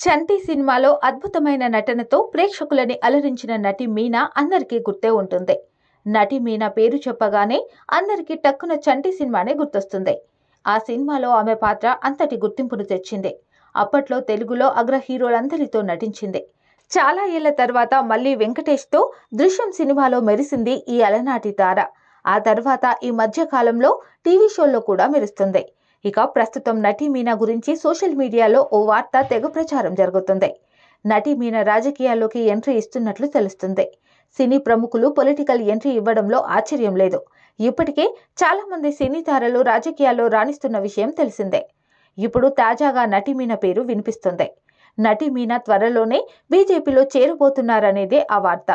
చంటి సినిమాలో అద్భుతమైన నటనతో ప్రేక్షకులని అలరించిన నటి మీనా అందరికీ గుర్తే ఉంటుంది. నటి మీనా పేరు చెప్పగానే అందరికీ టక్కున చంటి సినిమానే గుర్తొస్తుంది. ఆ సినిమాలో ఆమె పాత్ర అంతటి గుర్తింపును తెచ్చింది. అప్పట్లో తెలుగులో అగ్ర హీరోలందరితో నటించింది. చాలా ఏళ్ళ తర్వాత మళ్ళీ వెంకటేష్తో దృశ్యం సినిమాలో మెరిసింది ఈ అలనాటి తార. ఆ తర్వాత ఈ మధ్య కాలంలో టీవీ షోల్లో కూడా మెరుస్తుంది. ఇక ప్రస్తుతం నటి మీనా గురించి సోషల్ మీడియాలో ఓ వార్త తెగ ప్రచారం జరుగుతుంది. నటి మీనా రాజకీయాల్లోకి ఎంట్రీ ఇస్తున్నట్లు తెలుస్తుంది. సినీ ప్రముఖులు పొలిటికల్ ఎంట్రీ ఇవ్వడంలో ఆశ్చర్యం లేదు. ఇప్పటికే చాలామంది సినీ తారలు రాజకీయాల్లో రాణిస్తున్న విషయం తెలిసిందే. ఇప్పుడు తాజాగా నటి మీనా పేరు వినిపిస్తుంది. నటి మీనా త్వరలోనే బీజేపీలో చేరబోతున్నారనేదే ఆ వార్త.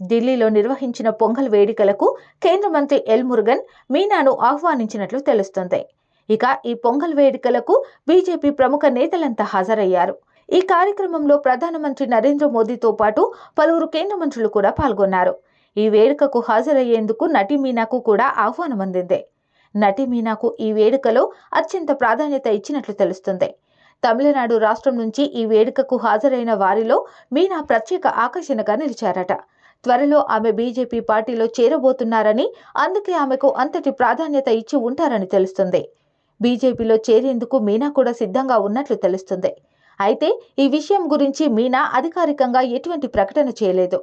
ఢిల్లీలో నిర్వహించిన పొంగల్ వేడుకలకు కేంద్ర మంత్రి ఎల్ మురుగన్ మీనాను ఆహ్వానించినట్లు తెలుస్తుంది. ఇక ఈ పొంగల్ వేడుకలకు బీజేపీ ప్రముఖ నేతలంతా హాజరయ్యారు. ఈ కార్యక్రమంలో ప్రధానమంత్రి నరేంద్ర మోదీతో పాటు పలువురు కేంద్ర మంత్రులు కూడా పాల్గొన్నారు. ఈ వేడుకకు హాజరయ్యేందుకు నటి మీనాకు కూడా ఆహ్వానం అందింది. నటి మీనాకు ఈ వేడుకలో అత్యంత ప్రాధాన్యత ఇచ్చినట్లు తెలుస్తుంది. తమిళనాడు రాష్ట్రం నుంచి ఈ వేడుకకు హాజరైన వారిలో మీనా ప్రత్యేక ఆకర్షణగా నిలిచారట. త్వరలో ఆమె బీజేపీ పార్టీలో చేరబోతున్నారని అందుకే ఆమెకు అంతటి ప్రాధాన్యత ఇచ్చి ఉంటారని తెలుస్తుంది. బీజేపీలో చేరేందుకు మీనా కూడా సిద్ధంగా ఉన్నట్లు తెలుస్తుంది. అయితే ఈ విషయం గురించి మీనా అధికారికంగా ఎటువంటి ప్రకటన చేయలేదు.